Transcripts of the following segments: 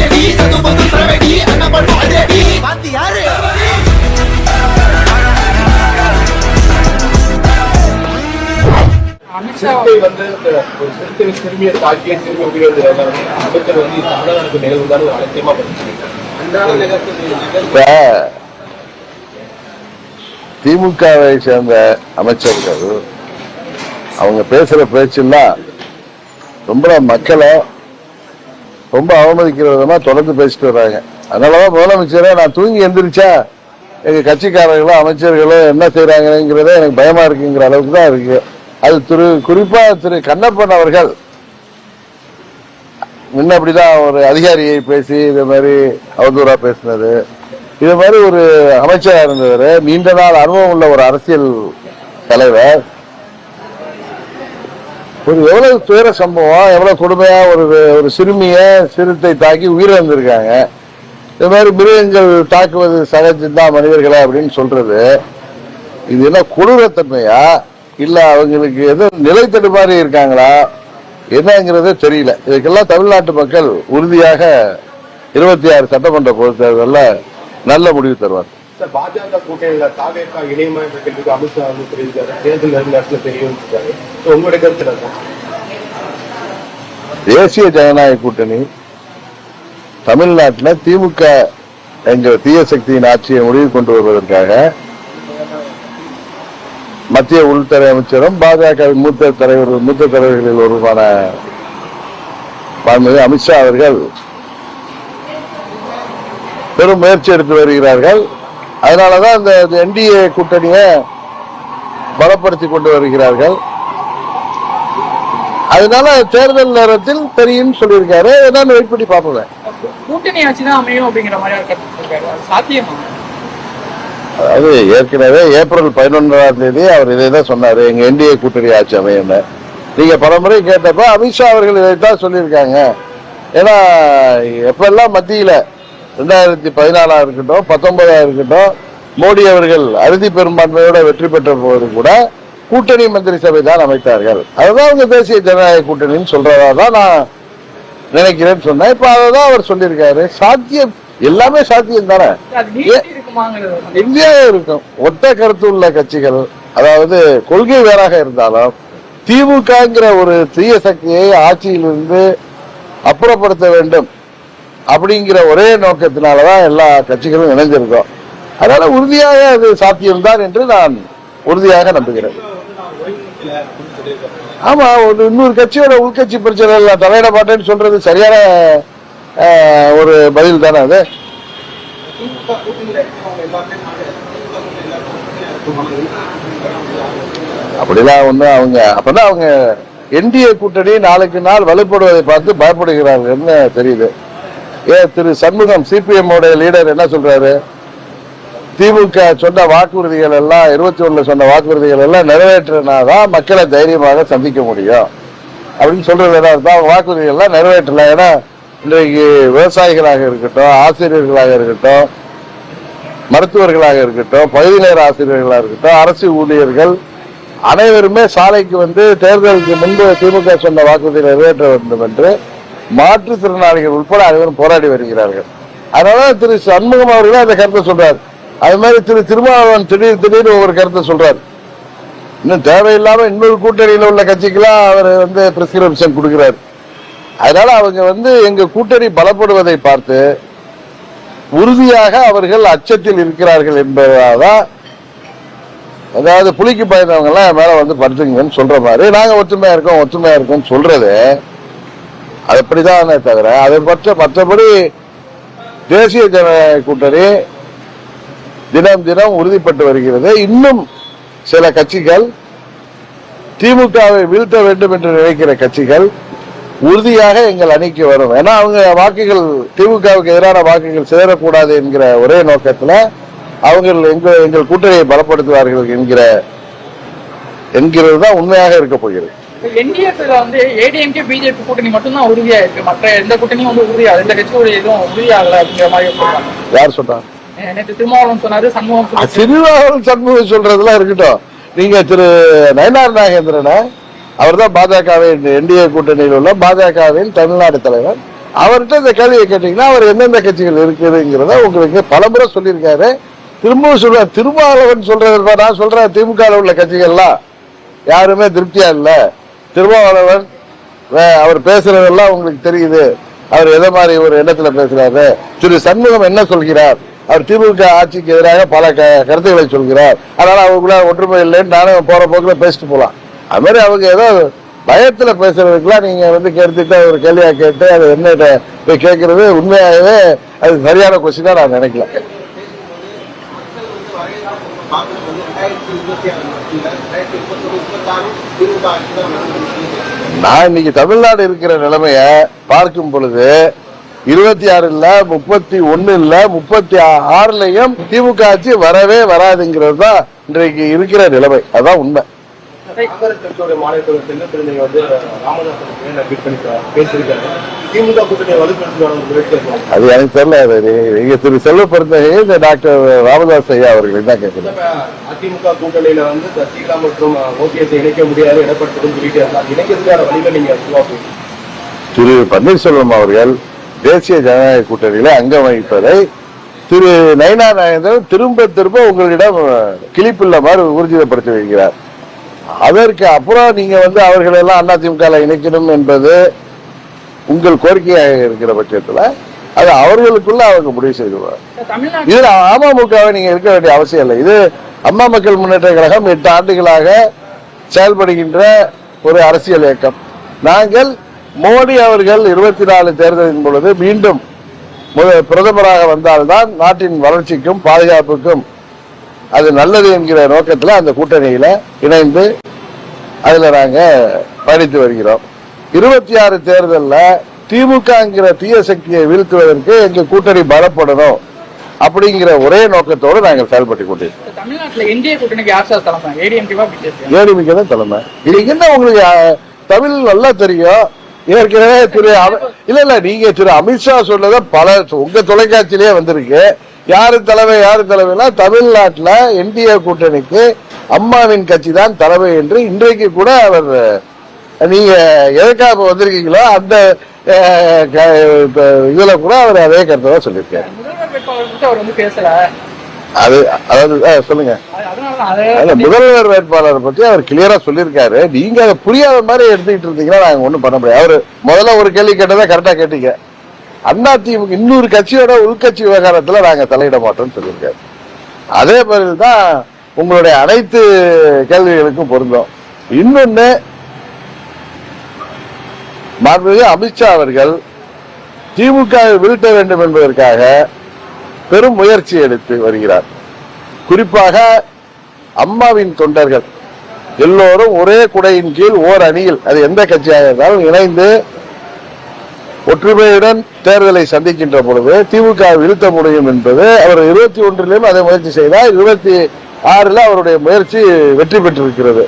அதிரடி சது பது சரவெடி அண்ணா பண்ணும் அதிரடி பாத்தி யாரு? அமித்ஷா சிறுத்தை வந்து இந்த ஒரு சிறுத்தை சிறுமியை தாக்கிய சிறுமி உயிரிழந்த அமைச்சர் வந்து இது தமிழக நிகழ்வு தான் அலட்சியமா பண்ணிருக்காங்க இப்ப திமுகவை சேர்ந்த அமைச்சர்கள் அவங்க பேசுற பேச்செல்லாம் ரொம்ப மக்களை ரொம்ப அவமதிக்கிற விதமா தொடர்ந்து பேசிட்டு வர்றாங்க அதனாலதான் முதலமைச்சரே நான் தூங்கி எந்திரிச்சா எங்க கட்சிக்காரர்களும் அமைச்சர்களும் என்ன செய்யறாங்கிறத எனக்கு பயமா இருக்குங்கிற அளவுக்கு தான் இருக்கு. அது திரு குறிப்பா திரு கண்ணப்பன் அவர்கள் முன்ன அப்படிதான் ஒரு அதிகாரியை பேசி இது மாதிரி அவதூறா பேசினது. இது மாதிரி ஒரு அமைச்சராக இருந்தவர். நீண்ட நாள் அனுபவம் உள்ள ஒரு அரசியல் தலைவர். ஒரு எவ்வளவு துயர சம்பவம் எவ்வளவு கொடுமையா ஒரு ஒரு சிறுமிய சிறுத்தை தாக்கி உயிரிழந்திருக்காங்க. இது மாதிரி மிருகங்கள் தாக்குவது சகஜம்தான் மனிதர்களா அப்படின்னு சொல்றது. இது என்ன கொடூரத்தன்மையா? இல்ல அவங்களுக்கு எதுவும் நிலைத்தடு மாதிரி இருக்காங்களா? என்னங்கிறதே தெரியல. இதுக்கெல்லாம் தமிழ்நாட்டு மக்கள் உறுதியாக இருபத்தி ஆறு சட்டமன்ற பொதுத் தேர்தலில் நல்ல முடிவு தருவார் சார் பாஜக கூட்டணியில தாவேக்கா இணையமா என்ற கேள்விக்கு அமித்ஷா வந்து தெரிவித்தாரு தேர்தல் நெருங்க நேரத்தில் தெரியும் ஸோ உங்களுடைய கருத்து என்ன? தேசிய ஜனநாயக கூட்டணி தமிழ்நாட்டில் திமுக என்கிற தீய சக்தியின் ஆட்சியை முடிவு கொண்டு வருவதற்காக மத்திய உள்துறை அமைச்சரும் பாஜக மூத்த தலைவர் மூத்த தலைவர்களில் ஒருவரான மாண்புமிகு அமித்ஷா அவர்கள் பெரும் முயற்சி எடுத்து வருகிறார்கள். அதனாலதான் இந்த என்டிஏ கூட்டணியை பலப்படுத்தி கொண்டு வருகிறார்கள். அதனால தேர்தல் நேரத்தில் தெரியும் சொல்லியிருக்காரு. என்னன்னு வெயிட் பண்ணி பார்ப்போம் கூட்டணி ஆட்சி தான் அமையும் அப்படிங்கிற மாதிரி அது சாத்தியமா? அதாவது ஏற்கனவே ஏப்ரல் பதினொன்றாம் தேதி அவர் இதை தான் சொன்னாரு. எங்க என்டிஏ கூட்டணி ஆட்சி அமையும்னு. நீங்க பலமுறை கேட்டப்ப அமித்ஷா அவர்கள் இதைத்தான் சொல்லியிருக்காங்க. ஏன்னா எப்பெல்லாம் மத்தியில ரெண்டாயிரத்தி பதினாலா இருக்கட்டும் பத்தொன்பதா இருக்கட்டும் மோடி அவர்கள் அறுதி பெரும்பான்மையோட வெற்றி பெற்ற போது கூட கூட்டணி மந்திரி சபை தான் அமைத்தார்கள். அதுதான் அவங்க தேசிய ஜனநாயக கூட்டணின்னு சொல்றதா தான் நான் நினைக்கிறேன்னு சொன்னேன். இப்ப அதை தான் அவர் சொல்லியிருக்காரு. சாத்தியம் எல்லாமே சாத்தியம் தானே. இந்தியாவே இருக்கும். ஒத்த கருத்து உள்ள கட்சிகள் அதாவது கொள்கை வேறாக இருந்தாலும் திமுகங்கிற ஒரு தீய சக்தியை ஆட்சியிலிருந்து அப்புறப்படுத்த வேண்டும். அப்படிங்கிற ஒரே நோக்கத்தினாலதான் எல்லா கட்சிகளும் இணைஞ்சிருக்கோம். அதனால உறுதியாக அது சாத்தியம்தான் என்று நான் உறுதியாக நம்புகிறேன். ஆமா ஒரு இன்னொரு கட்சியோட உள்கட்சி பிரச்சனை இல்லை. தலையிட மாட்டேன்னு சொல்றது சரியான ஒரு பதில் தானே அது? அப்படிலாம் ஒன்று அவங்க அப்பதான் அவங்க என்டிஏ கூட்டணி நாளுக்கு நாள் வலுப்படுவதை பார்த்து பயப்படுகிறார்கள்னு தெரியுது. ஏ திரு சண்முகம் சிபிஎம் உடைய லீடர் என்ன சொல்றாரு திமுக சொன்ன வாக்குறுதிகள் எல்லாம் இருபத்தி ஒண்ணுல சொன்ன வாக்குறுதிகள் எல்லாம் நிறைவேற்றினாதான் மக்களை தைரியமாக சந்திக்க முடியும் அப்படின்னு சொல்றது என்ன அர்த்தம்? வாக்குறுதிகள் எல்லாம் நிறைவேற்றல ஏன்னா இன்றைக்கு விவசாயிகளாக இருக்கட்டும் ஆசிரியர்களாக இருக்கட்டும் மருத்துவர்களாக இருக்கட்டும் பகுதி நேர ஆசிரியர்களாக இருக்கட்டும் அரசு ஊழியர்கள் அனைவருமே சாலைக்கு வந்து தேர்தலுக்கு முன்பு திமுக சொன்ன வாக்குறுதியை நிறைவேற்ற வேண்டும் என்று மாற்றுத்திறனாளிகள் உட்பட அனைவரும் போராடி வருகிறார்கள். அதனால திரு சண்முகம் அவர்களே அந்த கருத்தை சொல்றாரு. அது மாதிரி திரு திருமாவளவன் திடீர் திடீர்னு ஒவ்வொரு கருத்தை சொல்றாரு. இன்னும் தேவையில்லாம இன்னொரு கூட்டணியில் உள்ள கட்சிக்கெல்லாம் அவர் வந்து பிரிஸ்கிரிப்ஷன் கொடுக்கிறார். அதனால அவங்க வந்து எங்க கூட்டணி பலப்படுவதை பார்த்து உறுதியாக அவர்கள் அச்சத்தில் இருக்கிறார்கள் என்பதாதான் அதாவது புலிக்கு பயந்தவங்க எல்லாம் மேல வந்து படுத்துங்கன்னு சொல்ற மாதிரி. நாங்க ஒற்றுமையா இருக்கோம் ஒற்றுமையா இருக்கோம் சொல்றது. அது அப்படிதானே தவிர அதை பற்ற மற்றபடி தேசிய ஜனநாயக கூட்டணி தினம் தினம் உறுதிப்பட்டு வருகிறது. இன்னும் சில கட்சிகள் திமுகவை வீழ்த்த வேண்டும் என்று நினைக்கிற கட்சிகள் உறுதியாக எங்கள் அணிக்கு வரும். ஏன்னா அவங்க வாக்குகள் திமுகவுக்கு எதிரான வாக்குகள் சேரக்கூடாது என்கிற ஒரே நோக்கத்தில் அவர்கள் எங்கள் எங்கள் கூட்டணியை பலப்படுத்துவார்கள் என்கிற என்கிறது தான் உண்மையாக இருக்க போகிறது. என்டிஎஃப்ல வந்து ஏடிஎம்கே பிஜேபி கூட்டணி மட்டும்தான் உறுதியா இருக்கு. மற்ற எந்த கூட்டணியும் வந்து உறுதியா எந்த கட்சியோட எதுவும் உறுதியாகல அப்படிங்கிற மாதிரி சொல்றாங்க யார் சொல்றா அஹ் நேற்று திருமாவளவன் சொன்னாரு சண்முகம் சண்முகம் சொல்றதெல்லாம் இருக்கட்டும். நீங்க திரு நயனார் நாகேந்திரனை அவர் தான் பாஜகவின் என்டிஏ கூட்டணியில் உள்ள பாஜகவின் தமிழ்நாடு தலைவர். அவர்கிட்ட இந்த கேள்வியை கேட்டீங்கன்னா அவர் எந்தெந்த கட்சிகள் இருக்குதுங்கிறத உங்களுக்கு பலமுறை சொல்லியிருக்காரு. திரும்பவும் சொல்றார் திருமாவளவன் சொல்றது நான் சொல்றேன். திமுக உள்ள கட்சிகள்லாம் யாருமே திருப்தியா இல்ல. திருமாவளவன் அவர் பேசுறதெல்லாம் உங்களுக்கு தெரியுது. அவர் எதை மாதிரி ஒரு எண்ணத்துல பேசுறாரு? திரு சண்முகம் என்ன சொல்கிறார்? அவர் திமுக ஆட்சிக்கு எதிராக பல க- கருத்துக்களை சொல்கிறார். அதனால அவங்களுக்குள்ள ஒற்றுமை இல்லைன்னு நானும் போற போக்குல பேசிட்டு போலாம். அது மாதிரி அவங்க ஏதோ பயத்துல பேசுறதுக்குலாம் நீங்க வந்து கேட்டுட்டு ஒரு கேள்வியா கேட்டு அது என்ன போய் கேட்கறது உண்மையாகவே அது சரியான கொஸ்டினா நான் நினைக்கல. வந்து ரெண்டாயிரத்தி இருபத்தி ஆறு ரெண்டாயிரத்தி முப்பத்தாறு நான் இன்னைக்கு தமிழ்நாடு இருக்கிற நிலைமைய பார்க்கும் பொழுது இருபத்தி ஆறு இல்ல முப்பத்தி ஒண்ணு இல்ல முப்பத்தி ஆறுலயும் திமுக ஆட்சி வரவே வராதுங்கிறது தான் இன்றைக்கு இருக்கிற நிலைமை. அதான் உண்மை. காங்கிரஸ் கட்சியோட மாநில தலைவர் செல்லப்பிரதிநிதி வந்து ராமதாசன் பேரை மீட் பண்ணி பேசியிருக்காரு. திமுக கூட்டணியை வலுப்படுத்துவான ஒரு முயற்சி இருக்கும். அது எனக்கு தெரியல அது நீங்க திரு டாக்டர் ராமதாஸ் ஐயா அவர்களை தான் கேட்கணும் அதிமுக கூட்டணியில வந்து சசிகலா மற்றும் ஓபிஎஸ் இணைக்க முடியாது இடப்பட்டதும் சொல்லிட்டு இருந்தாங்க. இணைக்கிறதுக்கான வழிகளை நீங்க உருவாக்குவீங்க திரு பன்னீர்செல்வம் அவர்கள் தேசிய ஜனநாயக கூட்டணியில அங்கம் வகிப்பதை திரு நயனா நாகேந்திரன் திரும்ப திரும்ப உங்களிடம் கிளிப்புள்ள மாதிரி ஊர்ஜிதப்படுத்தி வைக்கிறார். அதற்கு அப்புறம் நீங்க வந்து அவர்கள் எல்லாம் அதிமுக இணைக்கணும் என்பது உங்கள் கோரிக்கையாக இருக்கிற பட்சத்துல அது அவர்களுக்குள்ள அவங்க முடிவு செய்துவார் இதுல அமமுகவை நீங்க இருக்க வேண்டிய அவசியம் இல்லை. இது அம்மா மக்கள் முன்னேற்ற கழகம் எட்டு ஆண்டுகளாக செயல்படுகின்ற ஒரு அரசியல் இயக்கம். நாங்கள் மோடி அவர்கள் இருபத்தி நாலு தேர்தலின் பொழுது மீண்டும் பிரதமராக வந்தால்தான் நாட்டின் வளர்ச்சிக்கும் பாதுகாப்புக்கும் அது நல்லது என்கிற நோக்கத்துல அந்த கூட்டணியில இணைந்து அதுல நாங்க பயணித்து வருகிறோம். இருபத்தி ஆறு தேர்தல்ல திமுகங்கிற தீய சக்தியை வீழ்த்துவதற்கு எங்க கூட்டணி பலப்படணும் அப்படிங்கிற ஒரே நோக்கத்தோடு நாங்கள் செயல்பட்டு கொண்டிருக்கோம். ஏடிமிக்க தான் தலைமை. இன்னைக்கு என்ன உங்களுக்கு தமிழ் நல்லா தெரியும்? ஏற்கனவே திரு இல்ல இல்ல நீங்க திரு அமித்ஷா சொன்னத பல உங்க தொலைக்காட்சியிலேயே வந்திருக்கு. யாரு தலைமை யாரு தலைமைனா தமிழ்நாட்டுல என்டிஏ கூட்டணிக்கு அம்மாவின் கட்சி தான் தலைமை என்று இன்றைக்கு கூட அவர் நீங்க எதுக்காக வந்திருக்கீங்களோ அந்த இதுல கூட அவர் அதே கருத்தை தான் சொல்லியிருக்காரு. அது அதாவது சொல்லுங்க. முதல்வர் வேட்பாளரை பத்தி அவர் கிளியரா சொல்லியிருக்காரு. நீங்க அதை புரியாத மாதிரி எடுத்துக்கிட்டு இருந்தீங்கன்னா நாங்க ஒண்ணும் பண்ண முடியாது. அவரு முதல்ல ஒரு கேள்வி கேட்டதை கரெக்டா கேட்டீங்க. அண்ணா திமுக இன்னொரு கட்சியோட உள்கட்சி விவகாரத்துல நாங்க தலையிட மாட்டோம்னு சொல்லியிருக்காரு. அதே மாதிரி தான் உங்களுடைய அனைத்து கேள்விகளுக்கும் பொருந்தும். இன்னொன்னு மாண்புமிகு அமித்ஷா அவர்கள் திமுக வீழ்த்த வேண்டும் என்பதற்காக பெரும் முயற்சி எடுத்து வருகிறார். குறிப்பாக அம்மாவின் தொண்டர்கள் எல்லோரும் ஒரே குடையின் கீழ் ஓர் அணியில் அது எந்த கட்சியாக இருந்தாலும் இணைந்து ஒற்றுமையுடன் தேர்தலை சந்திக்கின்ற பொழுது திமுக வீழ்த்த முடியும் என்பது அவர் இருபத்தி ஒன்றிலும் அதை முயற்சி செய்தார். இருபத்தி ஆறுல அவருடைய முயற்சி வெற்றி பெற்றிருக்கிறது.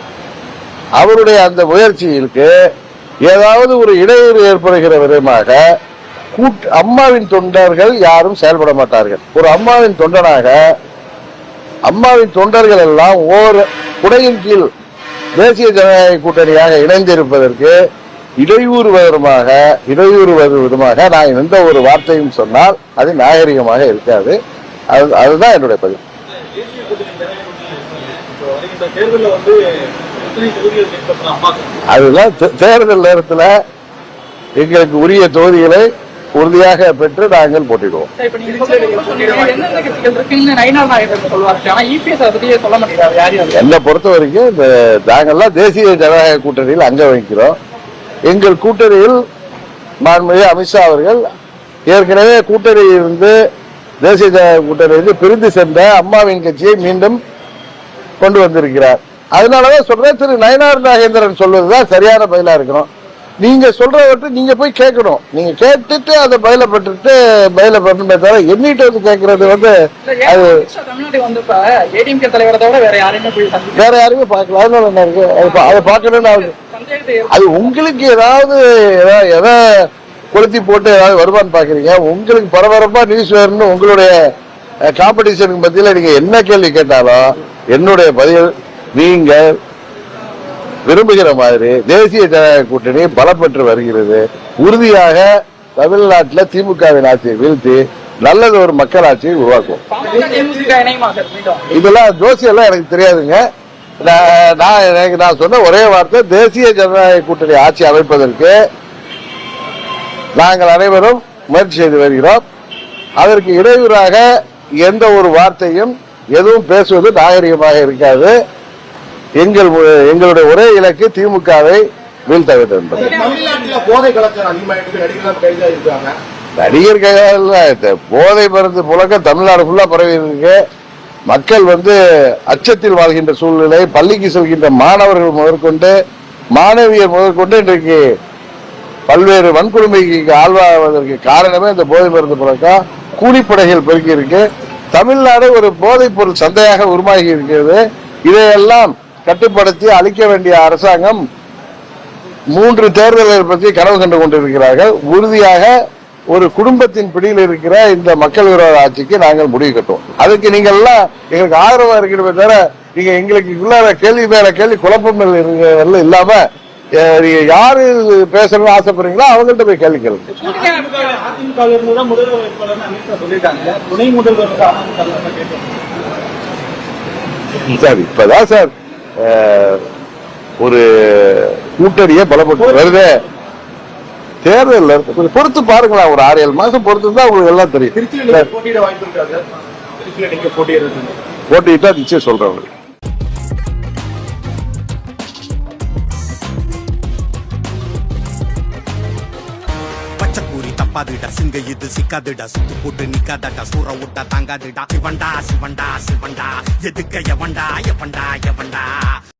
அவருடைய அந்த முயற்சியிற்கு ஏதாவது ஒரு இடையூறு ஏற்படுகிற விதமாக கூட் அம்மாவின் தொண்டர்கள் யாரும் செயல்பட மாட்டார்கள். ஒரு அம்மாவின் தொண்டனாக அம்மாவின் தொண்டர்கள் எல்லாம் ஓர் குடையின் கீழ் தேசிய ஜனநாயக கூட்டணியாக இணைந்திருப்பதற்கு இடையூறு விதமாக இடையூறு விதமாக நான் எந்த ஒரு வார்த்தையும் சொன்னால் அது நாகரிகமாக இருக்காது. அது அதுதான் என்னுடைய பதில். அதுதான் தேர்தல் நேரத்துல எங்களுக்கு உரிய தொகுதிகளை உறுதியாக பெற்று நாங்கள் போட்டிடுவோம். யாரு என்னை பொறுத்த வரைக்கும் இந்த நாங்கள்லாம் தேசிய ஜனநாயக கூட்டணியில் அங்க வகிக்கிறோம். எங்கள் கூட்டணியில் மாண்புமிகு அமித்ஷா அவர்கள் ஏற்கனவே கூட்டணியில் இருந்து தேசிய ஜனநாயக கூட்டணியிலிருந்து பிரிந்து சென்ற அம்மாவின் கட்சியை மீண்டும் கொண்டு வந்திருக்கிறார். அதனாலதான் சொல்றேன் திரு நயனார் நாகேந்திரன் சொல்வதுதான் சரியான பதிலா இருக்கணும். நீங்க சொல்றவற்றை நீங்க போய் கேட்கணும். நீங்க கேட்டுட்டு அதை பெற்றுட்டு பதில பெறணுமே தவிர எண்ணிட்டு வந்து கேட்கறது வந்து அது வேற யாரையுமே போய் சந்திக்க வேற யாருமே பார்க்கல. அதனால என்ன இருக்கு? அதை பார்க்கணும்னு அது உங்களுக்கு ஏதாவது எதா- கொளுத்தி போட்டு ஏதாவது வருமானு பாக்குறீங்க உங்களுக்கு பரபரப்பா நியூஸ் வேணும்னு உங்களுடைய காம்படிஷனுக்கு மத்தியில நீங்க என்ன கேள்வி கேட்டாலும் என்னுடைய பதில் நீங்க விரும்புகிற மாதிரி தேசிய ஜனநாயக கூட்டணி பலப்பெற்று வருகிறது. உறுதியாக தமிழ்நாட்டுல திமுகவின் ஆட்சியை வீழ்த்தி நல்லது ஒரு இணையுமா சார் மீண்டும் இதெல்லாம் ஜோசியெல்லாம் எனக்கு தெரியாதுங்க. நான் எனக்கு நான் சொன்ன ஒரே வார்த்தை தேசிய ஜனநாயக கூட்டணி ஆட்சி அமைப்பதற்கு நாங்கள் அனைவரும் முயற்சி செய்து வருகிறோம். அதற்கு இடையூறாக எந்த ஒரு வார்த்தையும் எதுவும் பேசுவது நாகரிகமாக இருக்காது. எங்கள் எங்களுடைய ஒரே இலக்கு திமுகவை வீழ்த்த வேண்டும் என்பது நடிகர்கள் போதை மருந்து புழக்கம் தமிழ்நாடு ஃபுல்லா பரவி இருக்கு மக்கள் வந்து அச்சத்தில் வாழ்கின்ற சூழ்நிலை பள்ளிக்கு செல்கின்ற மாணவர்கள் முதற்கொண்டு மாணவியர் முதற்கொண்டு இன்றைக்கு பல்வேறு வன்கொடுமைக்கு ஆழ்வாவதற்கு காரணமே இந்த போதை மருந்து புழக்கம். கூலிப்படைகள் பெருக்கி இருக்கு. தமிழ்நாடு ஒரு போதைப் பொருள் சந்தையாக உருவாகி இருக்கிறது. இதையெல்லாம் கட்டுப்படுத்தி அளிக்க வேண்டிய அரசாங்கம் மூன்று தேர்தல்களை பற்றி கனவு கண்டு கொண்டிருக்கிறார்கள். உறுதியாக ஒரு குடும்பத்தின் பிடியில் இருக்கிற இந்த மக்கள் விரோத ஆட்சிக்கு நாங்கள் முடிவு கட்டுவோம். அதுக்கு நீங்கள் எல்லாம் எங்களுக்கு ஆதரவா இருக்கிறத தவிர நீங்க எங்களுக்கு உள்ளார கேள்வி மேல கேள்வி குழப்பம் இல்லாம நீங்க யாரு பேசணும்னு ஆசைப்படுறீங்களோ அவங்கள்ட்ட போய் கேள்வி கேளுங்க. சார் இப்பதான் சார் ஒரு கூட்டணியை பலப்பட்டு வருது. தேர்தல் கொஞ்சம் பொறுத்து பாருங்களேன் ஒரு ஆறு ஏழு மாசம் பொறுத்து தான் உங்களுக்கு எல்லாம் தெரியும். போட்டிட்டா நிச்சயம் சொல்றேன் உங்களுக்கு. தப்பாதுடா சிங்க இது சிக்காதுடா சுத்து போட்டு நிக்காதடா சூற விட்டா தாங்காதுடா. சிவண்டா சிவண்டா சிவண்டா எதுக்க எவண்டா எவண்டா எவண்டா